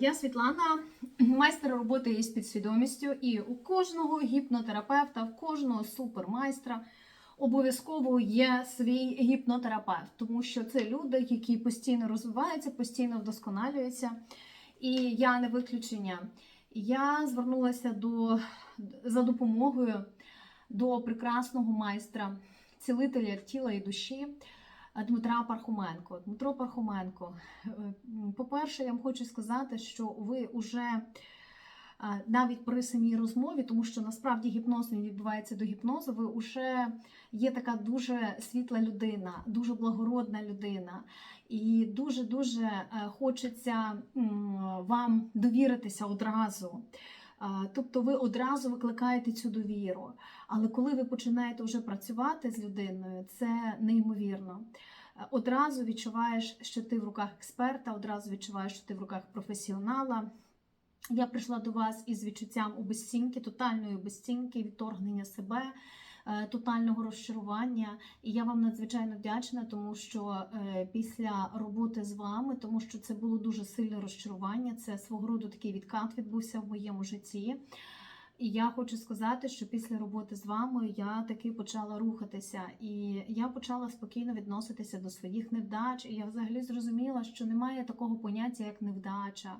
Я Світлана, майстер роботи із підсвідомістю, і у кожного гіпнотерапевта, в кожного супермайстра обов'язково є свій гіпнотерапевт, тому що це люди, які постійно розвиваються, постійно вдосконалюються. І я не виключення. Я звернулася до, за допомогою до прекрасного майстра, цілителя тіла і душі. Дмитра Пархоменко. Дмитро Пархоменко, е, по-перше, я вам хочу сказати, що ви вже е, навіть при самій розмові, тому що насправді гіпноз не відбувається до гіпнозу, ви вже є така дуже світла людина, дуже благородна людина, і дуже-дуже е, хочеться вам довіритися одразу. Тобто ви одразу викликаєте цю довіру. Але коли ви починаєте вже працювати з людиною, це неймовірно. Е, Одразу відчуваєш, що ти в руках експерта, одразу відчуваєш, що ти в руках професіонала. Я прийшла до вас із відчуттям обезцінки, тотальної обезцінки, відторгнення себе, тотального розчарування. І я вам надзвичайно вдячна, тому що е, після роботи з вами, тому що це було дуже сильне розчарування, це свого роду такий відкат відбувся в моєму житті. І я хочу сказати, що після роботи з вами я таки почала рухатися, і я почала спокійно відноситися до своїх невдач. І я взагалі зрозуміла, що немає такого поняття, як невдача.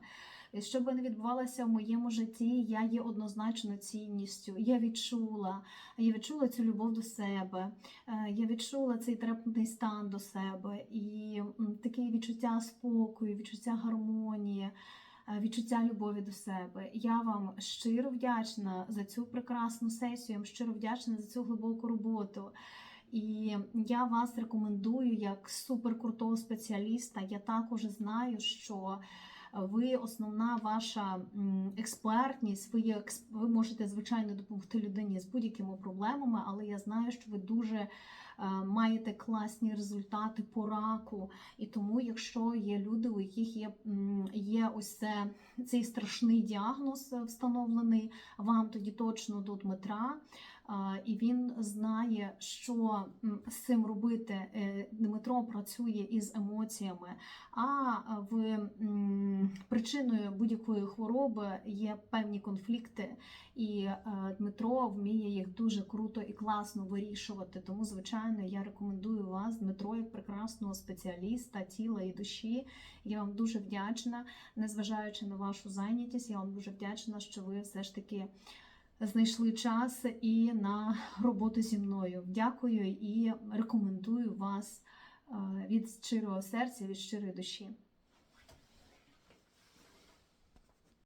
Що би не відбувалося в моєму житті, я є однозначно цінністю. Я відчула, я відчула цю любов до себе, е, я відчула цей трепетний стан до себе і таке відчуття спокою, відчуття гармонії е, відчуття любові до себе. Я вам щиро вдячна за цю прекрасну сесію, я вам щиро вдячна за цю глибоку роботу. І я вас рекомендую як суперкрутого спеціаліста. Я також знаю, що ви основна ваша експертність, ви, є ви можете звичайно допомогти людині з будь-якими проблемами, але я знаю, що ви дуже е, маєте класні результати по раку. І тому, якщо є люди, у яких є, є ось це, цей страшний діагноз е, встановлений, вам тоді точно до Дмитра. І він знає, що з цим робити. Е, Дмитро працює із емоціями, а в причиною будь-якої хвороби є певні конфлікти, і е, Дмитро вміє їх дуже круто і класно вирішувати. Тому, звичайно, я рекомендую вас, Дмитро, як прекрасного спеціаліста тіла і душі. Я вам дуже вдячна, незважаючи на вашу зайнятість. Я вам дуже вдячна, що ви все ж таки знайшли час і на роботу зі мною. Дякую і рекомендую вас е, від щирого серця, від щирої душі.